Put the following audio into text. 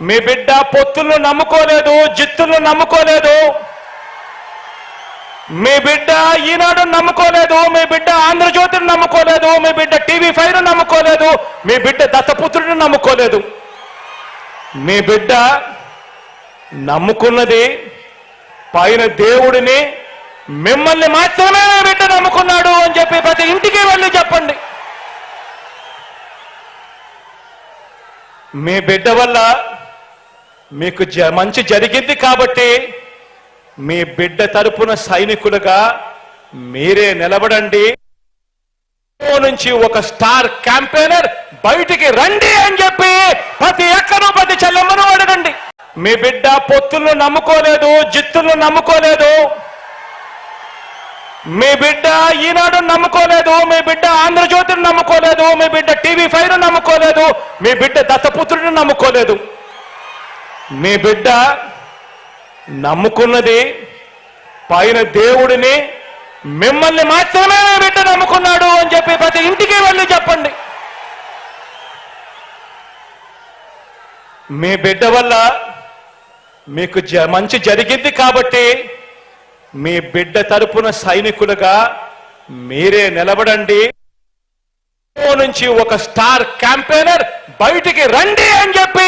మీ బిడ్డ పొత్తులను నమ్ముకోలేదు జిత్తులను నమ్ముకోలేదు. మీ బిడ్డ ఈనాడు నమ్ముకోలేదు మీ బిడ్డ ఆంధ్రజ్యోతిని నమ్ముకోలేదు మీ బిడ్డ టీవీ ఫైవ్ నమ్ముకోలేదు మీ బిడ్డ దత్తపుత్రుడిని నమ్ముకోలేదు. మీ బిడ్డ నమ్ముకున్నది పైన దేవుడిని మిమ్మల్ని మాత్రమే మీ బిడ్డ నమ్ముకున్నాడు అని చెప్పి ప్రతి ఇంటికి వెళ్ళి చెప్పండి. మీ బిడ్డ వల్ల మీకు జ- మంచి జరిగింది కాబట్టి మీ బిడ్డ తరపున సైనికులుగా మీరే నిలబడండి. నుంచి ఒక స్టార్ క్యాంపెయినర్ బయటికి రండి అని చెప్పి ప్రతి ఎక్కడో ప్రతి చెల్లెమ్మను అడగండి మీ బిడ్డ పొత్తులను నమ్ముకోలేదు జిత్తులను నమ్ముకోలేదు. మీ బిడ్డ ఈనాడు నమ్ముకోలేదు మీ బిడ్డ ఆంధ్రజ్యోతిని నమ్ముకోలేదు మీ బిడ్డ టీవీ ఫైవ్ నమ్ముకోలేదు మీ బిడ్డ దత్తపుత్రుడిని నమ్ముకోలేదు. మీ బిడ్డ నమ్ముకున్నది పైన దేవుడిని మిమ్మల్ని మాత్రమే మీ బిడ్డ నమ్ముకున్నాడు అని చెప్పి ప్రతి ఇంటికి వెళ్ళి చెప్పండి. మీ బిడ్డ వల్ల మీకు మంచి జరిగింది కాబట్టి మీ బిడ్డ తరపున సైనికులుగా మీరే నిలబడండి. నుంచి ఒక స్టార్ క్యాంపెయినర్ బయటికి రండి అని చెప్పి